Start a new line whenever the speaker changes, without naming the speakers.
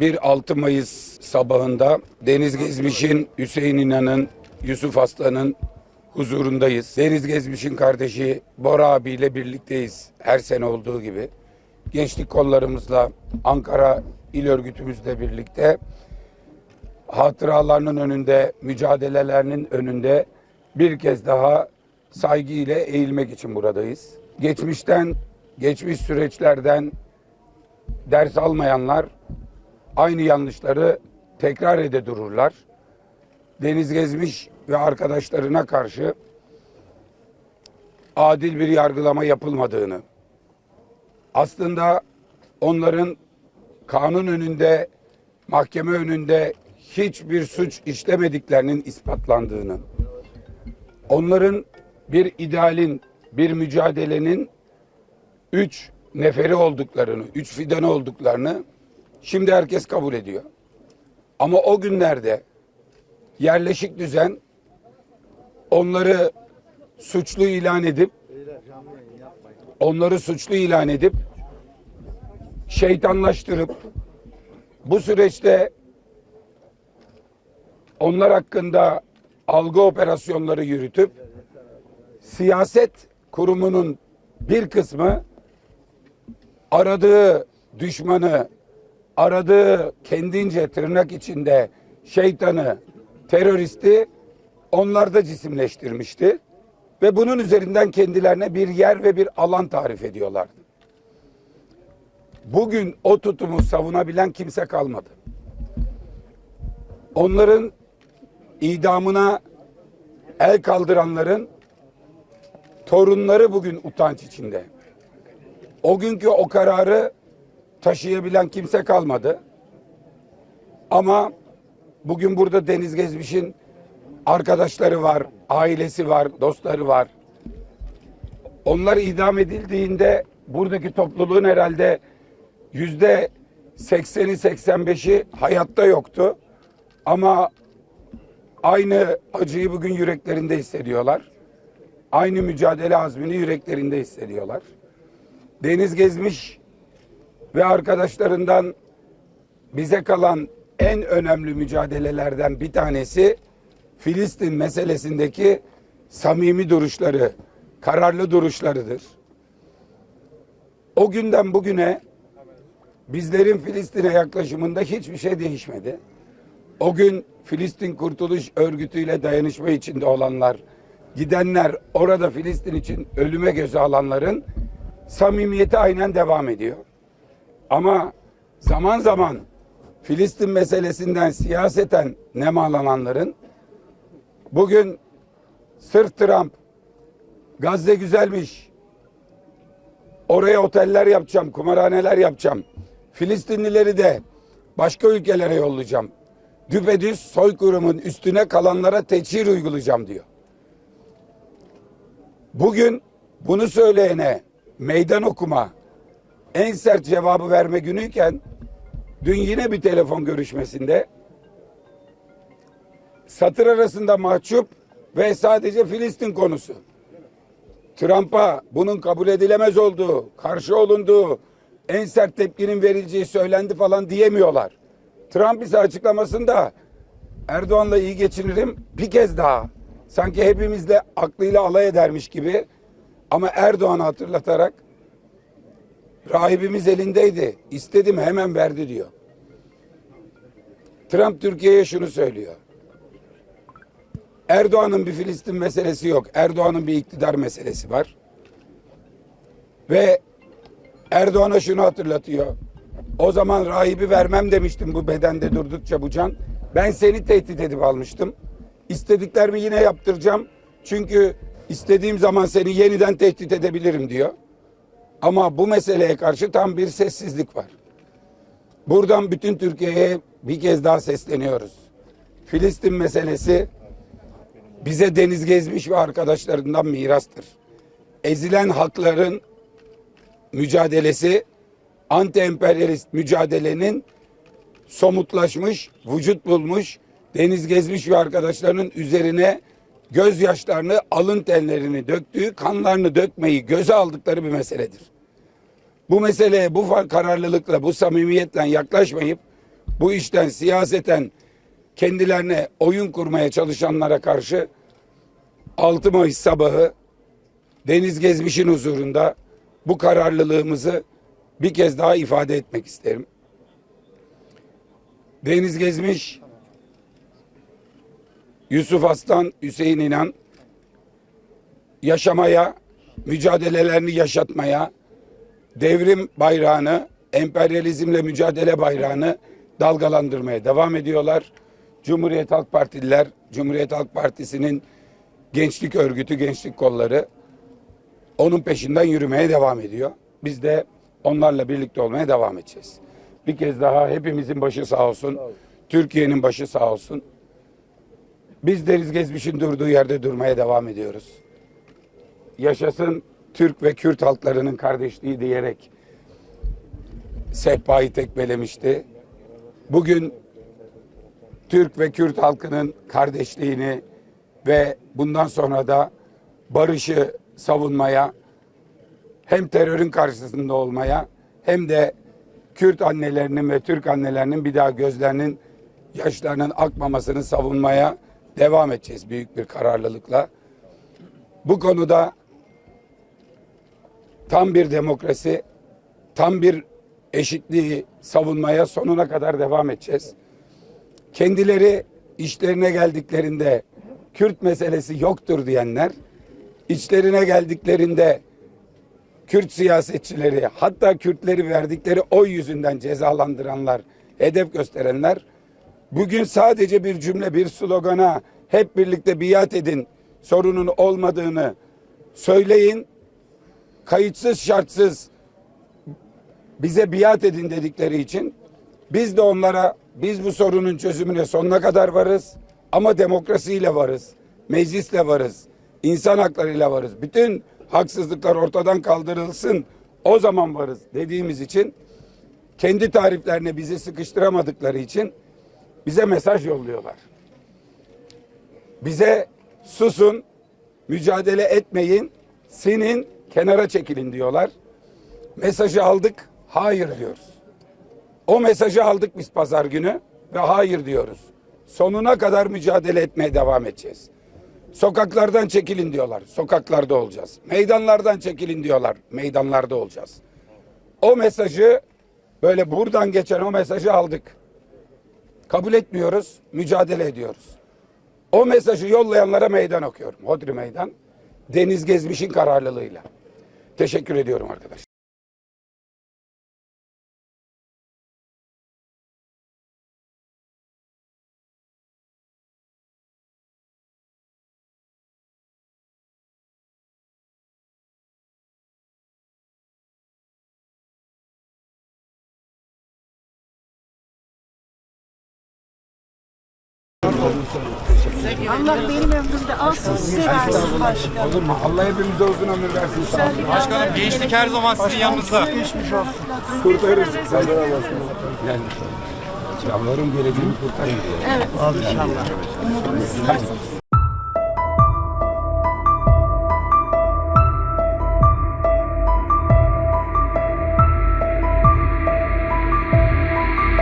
bir 6 Mayıs sabahında Deniz Gezmiş'in, Hüseyin İnan'ın, Yusuf Aslan'ın huzurundayız. Deniz Gezmiş'in kardeşi Bora abiyle birlikteyiz her sene olduğu gibi. Gençlik kollarımızla Ankara İl Örgütümüzle birlikte hatıralarının önünde, mücadelelerinin önünde bir kez daha saygı ile eğilmek için buradayız. Geçmişten, geçmiş süreçlerden ders almayanlar aynı yanlışları tekrar ede dururlar. Deniz Gezmiş ve arkadaşlarına karşı adil bir yargılama yapılmadığını, aslında onların kanun önünde, mahkeme önünde hiçbir suç işlemediklerinin ispatlandığını, onların bir idealin, bir mücadelenin üç neferi olduklarını, üç fidanı olduklarını şimdi herkes kabul ediyor. Ama o günlerde yerleşik düzen onları suçlu ilan edip onları suçlu ilan edip şeytanlaştırıp bu süreçte onlar hakkında algı operasyonları yürütüp siyaset kurumunun bir kısmı aradığı düşmanı, aradığı kendince tırnak içinde şeytanı, teröristi onlarda cisimleştirmişti. Ve bunun üzerinden kendilerine bir yer ve bir alan tarif ediyorlardı. Bugün o tutumu savunabilen kimse kalmadı. Onların idamına el kaldıranların torunları bugün utanç içinde. O günkü o kararı taşıyabilen kimse kalmadı. Ama bugün burada Deniz Gezmiş'in arkadaşları var, ailesi var, dostları var. Onlar idam edildiğinde buradaki topluluğun herhalde yüzde 80'i 85'i hayatta yoktu. Ama aynı acıyı bugün yüreklerinde hissediyorlar. Aynı mücadele azmini yüreklerinde hissediyorlar. Deniz Gezmiş ve arkadaşlarından bize kalan en önemli mücadelelerden bir tanesi Filistin meselesindeki samimi duruşları, kararlı duruşlarıdır. O günden bugüne bizlerin Filistin'e yaklaşımında hiçbir şey değişmedi. O gün Filistin Kurtuluş Örgütü ile dayanışma içinde olanlar, gidenler, orada Filistin için ölüme göze alanların samimiyeti aynen devam ediyor. Ama zaman zaman Filistin meselesinden siyaseten nemalananların bugün sırf Trump Gazze güzelmiş. Oraya oteller yapacağım, kumarhaneler yapacağım. Filistinlileri de başka ülkelere yollayacağım. Düpedüz soykırımın üstüne kalanlara teçhir uygulayacağım diyor. Bugün bunu söyleyene meydan okuma en sert cevabı verme günüyken dün yine bir telefon görüşmesinde satır arasında mahcup ve sadece Filistin konusu. Trump'a bunun kabul edilemez olduğu, karşı olunduğu, en sert tepkinin verileceği söylendi falan diyemiyorlar. Trump ise açıklamasında Erdoğan'la iyi geçinirim bir kez daha. Sanki hepimizle aklıyla alay edermiş gibi ama Erdoğan'ı hatırlatarak rahibimiz elindeydi. İstedim hemen verdi diyor. Trump Türkiye'ye şunu söylüyor. Erdoğan'ın bir Filistin meselesi yok. Erdoğan'ın bir iktidar meselesi var. Ve Erdoğan'a şunu hatırlatıyor. O zaman rahibi vermem demiştim bu bedende durdukça bu can. Ben seni tehdit edip almıştım. İstediklerimi yine yaptıracağım. Çünkü istediğim zaman seni yeniden tehdit edebilirim diyor. Ama bu meseleye karşı tam bir sessizlik var. Buradan bütün Türkiye'ye bir kez daha sesleniyoruz. Filistin meselesi bize deniz gezmiş ve arkadaşlarından mirastır. Ezilen hakların mücadelesi anti-emperyalist mücadelenin somutlaşmış, vücut bulmuş, deniz gezmiş ve arkadaşlarının üzerine gözyaşlarını, alın tellerini döktüğü, kanlarını dökmeyi göze aldıkları bir meseledir. Bu meseleye bu kararlılıkla, bu samimiyetle yaklaşmayıp bu işten siyaseten kendilerine oyun kurmaya çalışanlara karşı 6 Mayıs sabahı Deniz Gezmiş'in huzurunda bu kararlılığımızı bir kez daha ifade etmek isterim. Deniz Gezmiş, Yusuf Aslan, Hüseyin İnan yaşamaya, mücadelelerini yaşatmaya, devrim bayrağını, emperyalizmle mücadele bayrağını dalgalandırmaya devam ediyorlar. Cumhuriyet Halk Partililer, Cumhuriyet Halk Partisi'nin gençlik örgütü, gençlik kolları onun peşinden yürümeye devam ediyor. Biz de onlarla birlikte olmaya devam edeceğiz. Bir kez daha hepimizin başı sağ olsun. Türkiye'nin başı sağ olsun. Biz Deniz Gezmiş'in durduğu yerde durmaya devam ediyoruz. Yaşasın Türk ve Kürt halklarının kardeşliği diyerek sehpayı tekmelemişti. Bugün Türk ve Kürt halkının kardeşliğini ve bundan sonra da barışı savunmaya hem terörün karşısında olmaya hem de Kürt annelerinin ve Türk annelerinin bir daha gözlerinin yaşlarının akmamasını savunmaya devam edeceğiz büyük bir kararlılıkla. Bu konuda tam bir demokrasi, tam bir eşitliği savunmaya sonuna kadar devam edeceğiz. Kendileri işlerine geldiklerinde Kürt meselesi yoktur diyenler, içlerine geldiklerinde Kürt siyasetçileri hatta Kürtleri verdikleri oy yüzünden cezalandıranlar, hedef gösterenler bugün sadece bir cümle, bir slogana hep birlikte biat edin sorunun olmadığını söyleyin. Kayıtsız şartsız bize biat edin dedikleri için biz de onlara biz bu sorunun çözümüne sonuna kadar varız ama demokrasiyle varız. Meclisle varız. insan haklarıyla varız. Bütün haksızlıklar ortadan kaldırılsın. O zaman varız dediğimiz için kendi tariflerine bizi sıkıştıramadıkları için bize mesaj yolluyorlar. Bize susun, mücadele etmeyin, sinin, kenara çekilin diyorlar. Mesajı aldık, hayır diyoruz. O mesajı aldık biz pazar günü ve hayır diyoruz. Sonuna kadar mücadele etmeye devam edeceğiz. Sokaklardan çekilin diyorlar. Sokaklarda olacağız. Meydanlardan çekilin diyorlar. Meydanlarda olacağız. O mesajı böyle buradan geçen o mesajı aldık. Kabul etmiyoruz, mücadele ediyoruz. O mesajı yollayanlara meydan okuyorum. Hodri Meydan. Deniz Gezmiş'in kararlılığıyla. Teşekkür ediyorum arkadaşlar.
Allah benim ömrümde alsın size versin başkanım.
Olur mu? Allah hepimize uzun ömür versin.
Başkanım gençlik her zaman sizin yanınızda.
Kurtarırız. Yani, yavrum geleceğini kurtarın.
Evet. İnşallah. Umudumuz sizlersiniz.